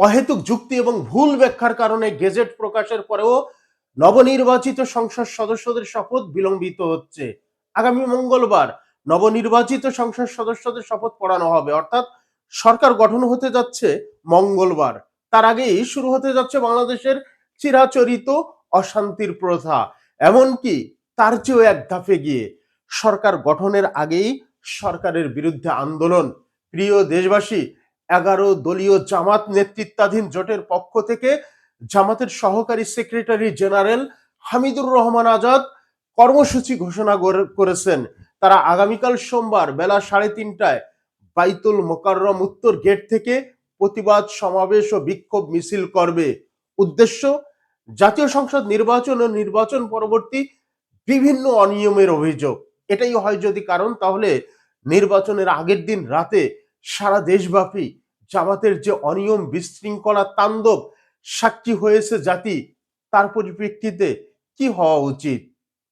অহেতুক যুক্তি এবং ভুল ব্যাখ্যার কারণে গেজেট প্রকাশের পরেও নবনির্বাচিত সংসদ সদস্যদের শপথ বিলম্বিত হচ্ছে। আগামী মঙ্গলবার নবনির্বাচিত সংসদ সদস্যদের শপথ পড়ানো হবে। অর্থাৎ সরকার গঠন হতে যাচ্ছে মঙ্গলবার। তার আগেই শুরু হতে যাচ্ছে বাংলাদেশের চিরাচরিত অশান্তির প্রথা। এমনকি তার চেয়েও এক ধাপে গিয়ে সরকার গঠনের আগেই সরকারের বিরুদ্ধে আন্দোলন। প্রিয় দেশবাসী এগারো দলীয় জামাত নেতৃত্বাধীন জোটের পক্ষ থেকে জামাতের সহকারী সেক্রেটারি জেনারেল হামিদুর রহমান আজাদ কর্মসূচি ঘোষণা করে- করেছেন। তারা আগামীকাল সোমবার বেলা সাড়ে তিনটায় বাইতুল মোকাররম উত্তর গেট থেকে প্রতিবাদ সমাবেশ ও বিক্ষোভ মিছিল করবে। উদ্দেশ্য, জাতীয় সংসদ নির্বাচন ও নির্বাচন পরবর্তী বিভিন্ন অনিয়মের অভিযোগ। এটাই হয় যদি কারণ, তাহলে নির্বাচনের আগের দিন রাতে সারা দেশব্যাপী জামাতের যে অনিয়ম বিশৃঙ্খলা তাণ্ডব সাক্ষী হয়েছে জাতি, তার পরিপ্রেক্ষিতে কি হওয়া উচিত?